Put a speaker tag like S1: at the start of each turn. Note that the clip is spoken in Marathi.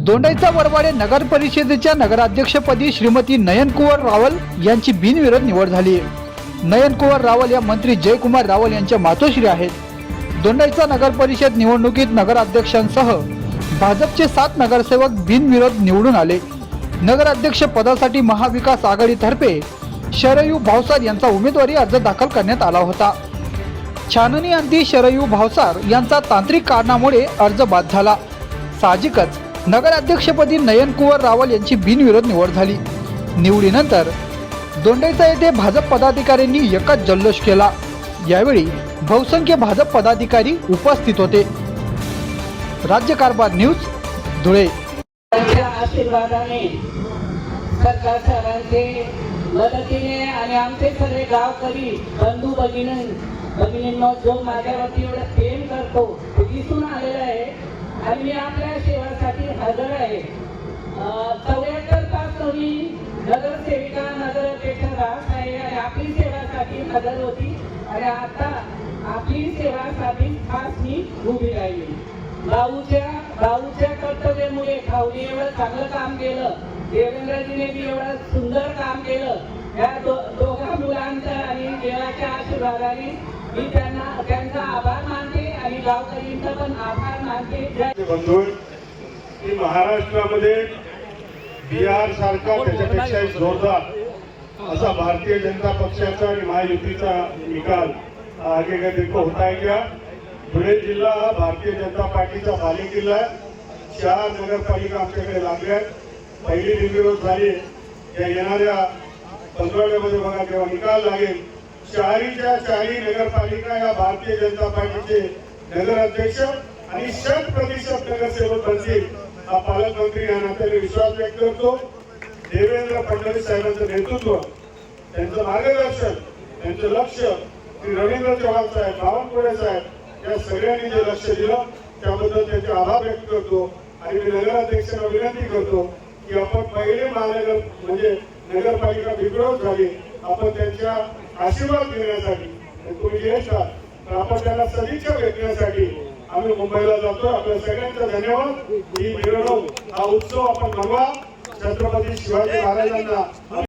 S1: दोंडाईचा वरवाडे नगर परिषदेच्या नगराध्यक्षपदी श्रीमती नयनकुवर रावल यांची बिनविरोध निवड झाली. नयनकुवर रावल या मंत्री जयकुमार रावल यांच्या मातोश्री आहेत. दोंडाईचा नगर परिषद निवडणुकीत नगराध्यक्षांसह भाजपचे सात नगरसेवक बिनविरोध निवडून आले. नगराध्यक्ष पदासाठी महाविकास आघाडीतर्फे शरयू भावसार यांचा उमेदवारी अर्ज दाखल करण्यात आला होता. छाननी अंती शरयू भावसार यांचा तांत्रिक कारणामुळे अर्ज बाद झाला. साहजिकच नगराध्यक्षपदी नयन कुवर रावल यांची बिनविरोध निवड झाली. निवडीनंतर दोंडेचा येथे भाजप पदाधिकाऱ्यांनी एकच जल्लोष केला. यावेळी बहुसंख्य भाजप पदाधिकारी उपस्थित होते. राज्य कारभार न्यूज धुळे.
S2: आशीर्वादाने सरकार सरांचे मदतीने आणि आमचे सगळे गावकरी बंधू भगिनी भगिनींना जो माझ्यावरती एवढं प्रेम करतो ते दिसून आलेलं आहे. आणि मी आपल्या सेवासाठी आहे. चौऱ्याहत्तर तास तुम्ही नगरसेविका नगराध्यक्ष राहत आहे आणि आपली सेवासाठी हजर होती. आणि आता आपली सेवासाठी खास मी उभी राहिली. भाऊच्या भाऊच्या कर्तव्यामुळे भाऊने एवढं चांगलं काम केलं. देवेंद्रजीने बी एवढं सुंदर काम केलं. या दोघा मुलांचा आणि देवाच्या आशीर्वादाने मी त्यांना त्यांचा आभार मानते आणि गावकरींचा पण आभार मानते.
S3: बंधू की महाराष्ट्रामध्ये बिहार सारखा त्याच्यापेक्षा जोरदार असा भारतीय जनता पक्षाचा आणि महायुतीचा निकाल आगे का देखो होता है क्या धुळे जिल्हा हा भारतीय जनता पार्टीचा बालेकिल्ला आहे. चार नगरपालिका आमच्याकडे लागल्या आहेत. पहिली बिनविरोध झाली त्या येणाऱ्या पंधराव्यामध्ये बघा जेव्हा निकाल लागेल चारीच्या चारी नगरपालिका या भारतीय जनता पार्टीचे नगराध्यक्ष आणि शत प्रतिशत नगरसेवक बनतील. हा पालकमंत्री या नात्याने विश्वास व्यक्त करतो. देवेंद्र फडणवीस साहेबांचं नेतृत्व त्यांचं मार्गदर्शन त्यांचं लक्ष श्री रवींद्र चव्हाण साहेब बावनकुळे साहेब या सगळ्यांनी जे लक्ष दिलं त्याबद्दल त्यांचे आभार व्यक्त करतो. आणि मी नगराध्यक्षांना विनंती करतो की आपण पहिले महानगर म्हणजे नगरपालिका बिघडवत झाली आपण त्यांच्या आशीर्वाद घेण्यासाठी तुम्ही येत आहात, तर आपण त्यांना सदिच्छा भेटण्यासाठी आम्ही मुंबईला जातो. आपल्या सगळ्यांचा धन्यवाद. ही मिरवणूक हा उत्सव आपण बनवा छत्रपती शिवाजी महाराजांना